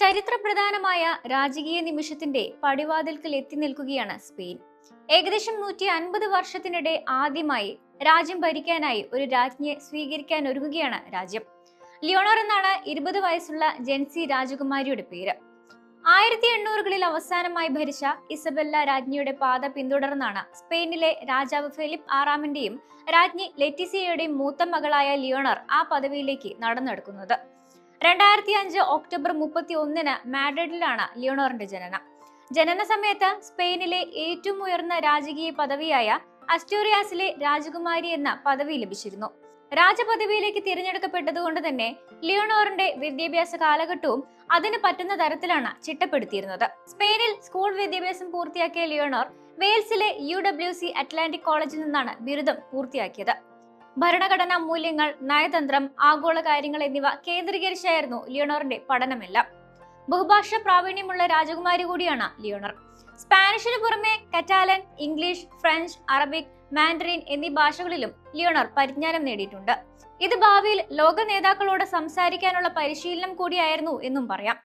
ചരിത്രപ്രധാനമായ രാജകീയ നിമിഷത്തിന്റെ പടിവാതിൽക്കൽ എത്തി നിൽക്കുകയാണ് സ്പെയിൻ. ഏകദേശം നൂറ്റി അൻപത് വർഷത്തിനിടെ ആദ്യമായി രാജ്യം ഭരിക്കാനായി ഒരു രാജ്ഞിയെ സ്വീകരിക്കാൻ ഒരുങ്ങുകയാണ് രാജ്യം. ലിയോണോർ എന്നാണ് ഇരുപത് വയസ്സുള്ള ജെൻസി രാജകുമാരിയുടെ പേര്. ആയിരത്തി എണ്ണൂറുകളിൽ അവസാനമായി ഭരിച്ച ഇസബെല്ല രാജ്ഞിയുടെ പാത പിന്തുടർന്നാണ് സ്പെയിനിലെ രാജാവ് ഫിലിപ്പ് ആറാമിന്റെയും രാജ്ഞി ലെറ്റിസിയയുടെയും മൂത്ത മകളായ ലിയോണർ ആ പദവിയിലേക്ക് നടന്നെടുക്കുന്നത്. രണ്ടായിരത്തി അഞ്ച് ഒക്ടോബർ മുപ്പത്തി ഒന്നിന് മാഡ്രിഡിലാണ് ലിയോണോറിന്റെ ജനനം. ജനന സമയത്ത് സ്പെയിനിലെ ഏറ്റവും ഉയർന്ന രാജകീയ പദവിയായ അസ്റ്റോറിയാസിലെ രാജകുമാരി എന്ന പദവി ലഭിച്ചിരുന്നു. രാജപദവിയിലേക്ക് തിരഞ്ഞെടുക്കപ്പെട്ടതുകൊണ്ട് തന്നെ ലിയോണോറിന്റെ വിദ്യാഭ്യാസ കാലഘട്ടവും അതിന് പറ്റുന്ന തരത്തിലാണ് ചിട്ടപ്പെടുത്തിയിരുന്നത്. സ്പെയിനിൽ സ്കൂൾ വിദ്യാഭ്യാസം പൂർത്തിയാക്കിയ ലിയോണോർ വെയിൽസിലെ യു ഡബ്ല്യു സി അറ്റ്ലാന്റിക് കോളേജിൽ നിന്നാണ് ബിരുദം പൂർത്തിയാക്കിയത്. ഭരണഘടനാ മൂല്യങ്ങൾ നയതന്ത്രം ആഗോള കാര്യങ്ങൾ എന്നിവ കേന്ദ്രീകരിച്ചായിരുന്നു ലിയോണോറിന്റെ പഠനമെല്ലാം. ബഹുഭാഷ പ്രാവീണ്യമുള്ള രാജകുമാരി കൂടിയാണ് ലിയോണർ. സ്പാനിഷിന് പുറമെ Catalan English French Arabic Mandarin എന്നീ ഭാഷകളിലും ലിയോണർ പരിജ്ഞാനം നേടിയിട്ടുണ്ട്. ഇത് ഭാവിയിൽ ലോക നേതാക്കളോട് സംസാരിക്കാനുള്ള പരിശീലനം കൂടിയായിരുന്നു എന്നും പറയാം.